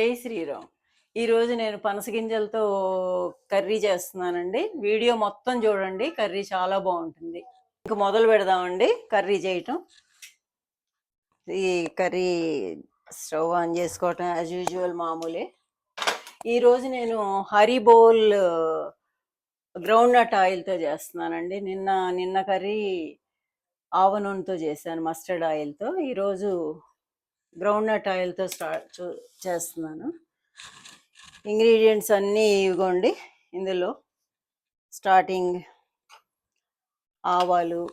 జై శ్రీరామ్. ఈరోజు నేను పనసగింజలతో కర్రీ చేస్తున్నానండి. వీడియో మొత్తం చూడండి కర్రీ చాలా బాగుంటుంది. ఇంక మొదలు పెడదామండి కర్రీ చేయటం. ఈ కర్రీ స్టవ్ ఆన్ చేసుకోవటం యాజ్ యూజువల్ మామూలే. ఈరోజు నేను హరిబోల్ గ్రౌండ్ నట్ ఆయిల్తో చేస్తున్నానండి. నిన్న నిన్న కర్రీ ఆవ నూనెతో చేశాను మస్టర్డ్ ఆయిల్తో ఈరోజు గ్రౌండ్ నట్ ఆయిల్తో స్టార్ట్ చూ- చేస్తున్నాను. ఇంగ్రీడియంట్స్ అన్నీ ఇవ్వండి. ఇందులో స్టార్టింగ్ ఆవాలు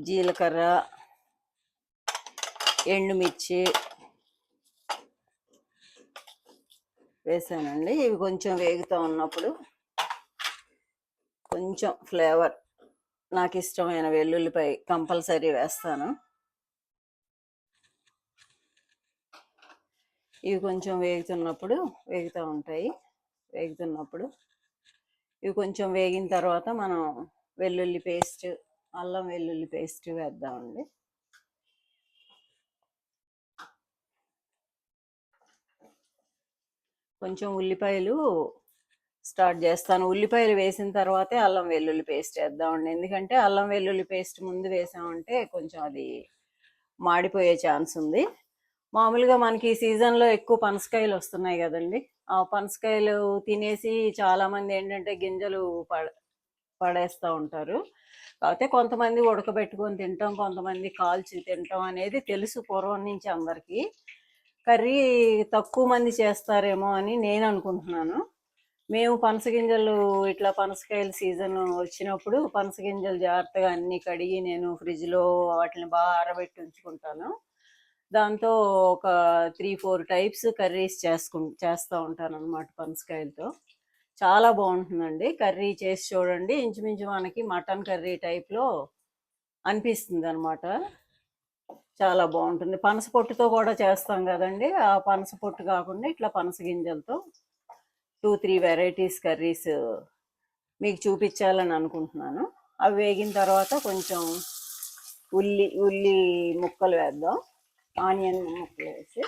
జీలకర్ర ఎండుమిర్చి వేసానండి. ఇవి కొంచెం వేగుతూ ఉన్నప్పుడు కొంచెం ఫ్లేవర్ నాకు ఇష్టమైన వెల్లుల్లిపై కంపల్సరీ వేస్తాను. ఇవి కొంచెం వేగుతున్నప్పుడు వేగుతూ ఉంటాయి. వేగుతున్నప్పుడు ఇవి కొంచెం వేగిన తర్వాత మనం వెల్లుల్లి పేస్ట్ అల్లం వెల్లుల్లి పేస్ట్ వేద్దామండి. కొంచెం ఉల్లిపాయలు స్టార్ట్ చేస్తాను. ఉల్లిపాయలు వేసిన తర్వాతే అల్లం వెల్లుల్లి పేస్ట్ వేద్దామండి. ఎందుకంటే అల్లం వెల్లుల్లి పేస్ట్ ముందు వేసామంటే కొంచెం అది మాడిపోయే ఛాన్స్ ఉంది. మామూలుగా మనకి ఈ సీజన్లో ఎక్కువ పనసకాయలు వస్తున్నాయి కదండి. ఆ పనసకాయలు తినేసి చాలామంది ఏంటంటే గింజలు పడ పడేస్తూ ఉంటారు. కాకపోతే కొంతమంది ఉడకబెట్టుకొని తింటాం కొంతమంది కాల్చి తింటాం అనేది తెలుసు పూర్వం నుంచి అందరికీ. కర్రీ తక్కువ మంది చేస్తారేమో అని నేను అనుకుంటున్నాను. మేము పనసగింజలు ఇట్లా పనసకాయల సీజన్ వచ్చినప్పుడు పనసగింజలు జాగ్రత్తగా అన్ని కడిగి నేను ఫ్రిడ్జ్లో వాటిని బాగా ఆరబెట్టి ఉంచుకుంటాను. దాంతో ఒక త్రీ ఫోర్ టైప్స్ కర్రీస్ చేసుకు చేస్తూ ఉంటాను అనమాట పనసకాయలతో. చాలా బాగుంటుందండి. కర్రీ చేసి చూడండి. ఇంచుమించు మనకి మటన్ కర్రీ టైప్లో అనిపిస్తుంది అనమాట చాలా బాగుంటుంది. పనస పొట్టుతో కూడా చేస్తాం కదండి. ఆ పనస పొట్టు కాకుండా ఇట్లా పనస గింజలతో టూ త్రీ వెరైటీస్ కర్రీస్ మీకు చూపించాలని అనుకుంటున్నాను. అవి వేగిన తర్వాత కొంచెం ఉల్లి ఉల్లి ముక్కలు వేద్దాం. ఆనియన్ ముక్కలు వేసి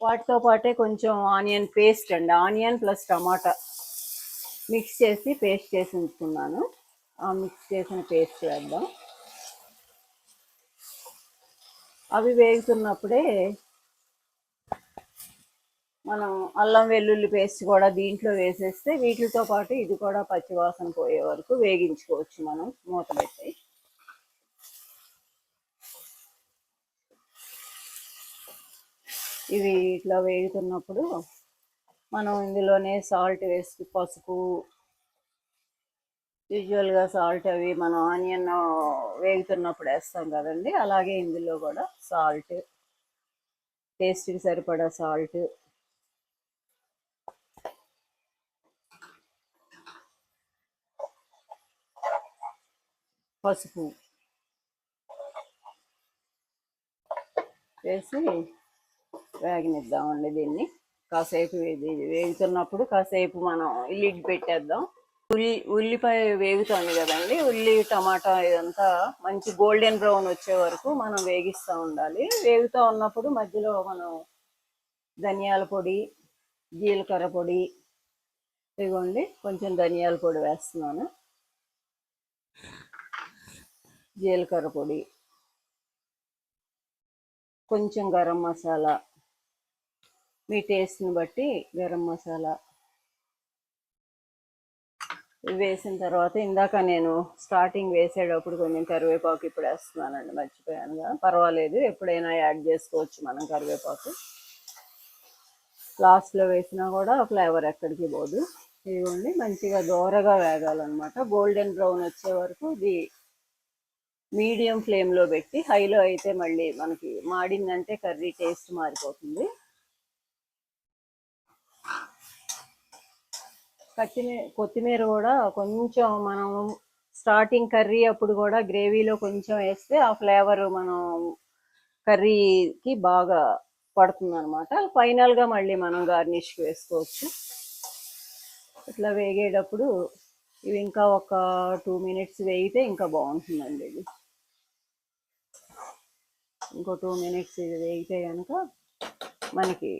వాటితో పాటే కొంచెం ఆనియన్ పేస్ట్ అండి. ఆనియన్ ప్లస్ టమాటా మిక్స్ చేసి పేస్ట్ చేసి ఉంచుకున్నాను. ఆ మిక్స్ చేసిన పేస్ట్ వేద్దాం. అవి వేగుతున్నప్పుడే మనం అల్లం వెల్లుల్లి పేస్ట్ కూడా దీంట్లో వేసేస్తే వీటితో పాటు ఇది కూడా పచ్చివాసన పోయే వరకు వేగించుకోవచ్చు మనం మూత పెట్టి. ఇవి ఇట్లా వేగుతున్నప్పుడు మనం ఇందులోనే సాల్ట్ వేసి పసుపు యూజువల్గా సాల్ట్ అవి మనం ఆనియన్ వేగుతున్నప్పుడు వేస్తాం కదండి. అలాగే ఇందులో కూడా సాల్ట్ టేస్ట్కి సరిపడా సాల్ట్. పసుపు వేసి వేగనిద్దామండి దీన్ని. కాసేపు వేగుతున్నప్పుడు కాసేపు మనం లిడ్ పెట్టేద్దాం ఉల్లి ఉల్లిపాయ వేగుతోంది కదండి. ఉల్లి టమాటా ఇదంతా మంచి గోల్డెన్ బ్రౌన్ వచ్చే వరకు మనం వేగిస్తూ ఉండాలి. వేగుతూ ఉన్నప్పుడు మధ్యలో మనం ధనియాల పొడి జీలకర్ర పొడి ఇదిగోండి కొంచెం ధనియాల పొడి వేస్తున్నాను. జీలకర్ర పొడి కొంచెం గరం మసాలా మీ టేస్ట్ని బట్టి గరం మసాలా వేసిన తర్వాత ఇందాక నేను స్టార్టింగ్ వేసేటప్పుడు కొంచెం కరివేపాకు ఇప్పుడు వేస్తున్నానండి మర్చిపోయాను కదా పర్వాలేదు ఎప్పుడైనా యాడ్ చేసుకోవచ్చు మనం కరివేపాకు. లాస్ట్లో వేసినా కూడా ఫ్లేవర్ ఎక్కడికి పోదు. ఇదిగోండి మంచిగా దోరగా వేగాలన్నమాట. గోల్డెన్ బ్రౌన్ వచ్చే వరకు ఇది మీడియం ఫ్లేమ్లో పెట్టి హైలో అయితే మళ్ళీ మనకి మాడిందంటే కర్రీ టేస్ట్ మారిపోతుంది. కొత్తిమీర కొత్తిమీర కూడా కొంచెం మనం స్టార్టింగ్ కర్రీ అప్పుడు కూడా గ్రేవీలో కొంచెం వేస్తే ఆ ఫ్లేవర్ మనం కర్రీకి బాగా పడుతుంది అనమాట ఫైనల్గా మళ్ళీ మనం గార్నిష్కి వేసుకోవచ్చు. ఇట్లా వేగేటప్పుడు ఇవి ఇంకా ఒక టూ మినిట్స్ వేగితే ఇంకా బాగుంటుందండి ఇది. ఇంకో టూ మినిట్స్ ఇది వేగితే కనుక మనకి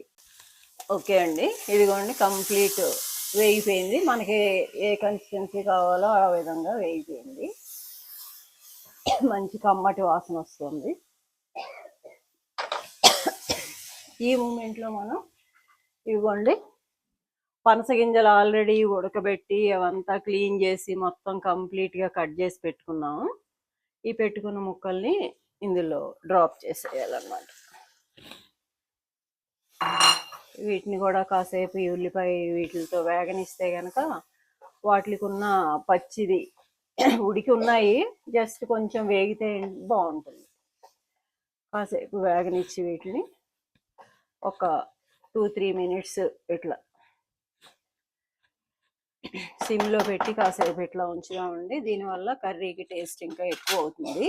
ఓకే అండి. ఇదిగోండి కంప్లీట్ వేగిపోయింది మనకి ఏ కన్సిస్టెన్సీ కావాలో ఆ విధంగా వేగిపోయింది మంచి కమ్మటి వాసన వస్తుంది. ఈ మూమెంట్లో మనం ఇవ్వండి. పనస గింజలు ఆల్రెడీ ఉడకబెట్టి అవంతా క్లీన్ చేసి మొత్తం కంప్లీట్గా కట్ చేసి పెట్టుకున్నాము. ఈ పెట్టుకున్న ముక్కల్ని ఇందులో డ్రాప్ చేసేయాలన్నమాట. వీటిని కూడా కాసేపు ఈ ఉల్లిపాయ వీటితో వేగనిస్తే కనుక వాటికి ఉన్న పచ్చిది ఉడికి ఉన్నాయి. జస్ట్ కొంచెం వేగితే బాగుంటుంది. కాసేపు వేగనిచ్చి వీటిని ఒక టూ త్రీ మినిట్స్ ఇట్లా సిమ్లో పెట్టి కాసేపు ఇట్లా ఉంచుదామండి. దీనివల్ల కర్రీకి టేస్ట్ ఇంకా ఎక్కువ అవుతుంది.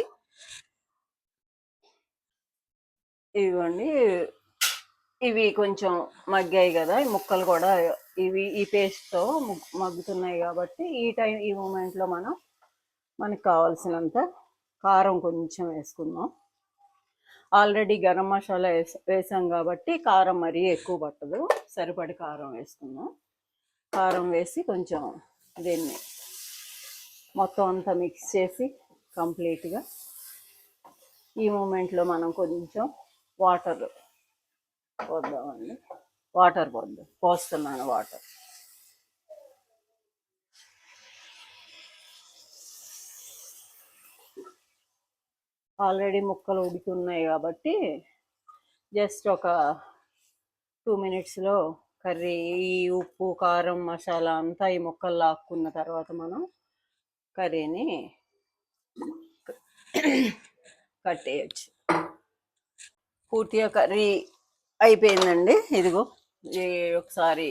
ఇదిగోండి ఇవి కొంచెం మగ్గాయి కదా ఈ ముక్కలు కూడా. ఇవి ఈ పేస్ట్తో మగ్గుతున్నాయి కాబట్టి ఈ టైం ఈ మూమెంట్లో మనం మనకు కావాల్సినంత కారం కొంచెం వేసుకుందాం. ఆల్రెడీ గరం మసాలా వేస వేసాం కాబట్టి కారం మరీ ఎక్కువ పట్టదు. సరిపడి కారం వేసుకుందాం. కారం వేసి కొంచెం దీన్ని మొత్తం అంతా మిక్స్ చేసి కంప్లీట్గా ఈ మూమెంట్లో మనం కొంచెం వాటర్ పోద్దామండి వాటర్ పోద్దాం. పోస్తున్నాను వాటర్. ఆల్రెడీ ముక్కలు ఉడుకున్నాయి కాబట్టి జస్ట్ ఒక టూ మినిట్స్లో కర్రీ ఈ ఉప్పు కారం మసాలా అంతా ఈ ముక్కలు లాక్కున్న తర్వాత మనం కర్రీని కట్టేయచ్చు. పూర్తిగా కర్రీ అయిపోయిందండి. ఇదిగో ఒకసారి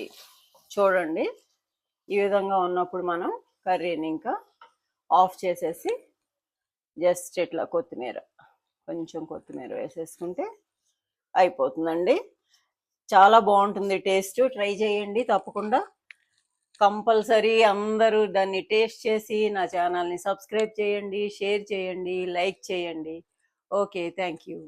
చూడండి. ఈ విధంగా ఉన్నప్పుడు మనం కర్రీని ఇంకా ఆఫ్ చేసేసి జస్ట్ ఇట్లా కొత్తిమీర కొంచెం కొత్తిమీర వేసేసుకుంటే అయిపోతుందండి. చాలా బాగుంటుంది టేస్ట్. ట్రై చేయండి తప్పకుండా. కంపల్సరీ అందరూ దాన్ని టేస్ట్ చేసి నా ఛానల్ని సబ్స్క్రైబ్ చేయండి షేర్ చేయండి లైక్ చేయండి. Okay thank you.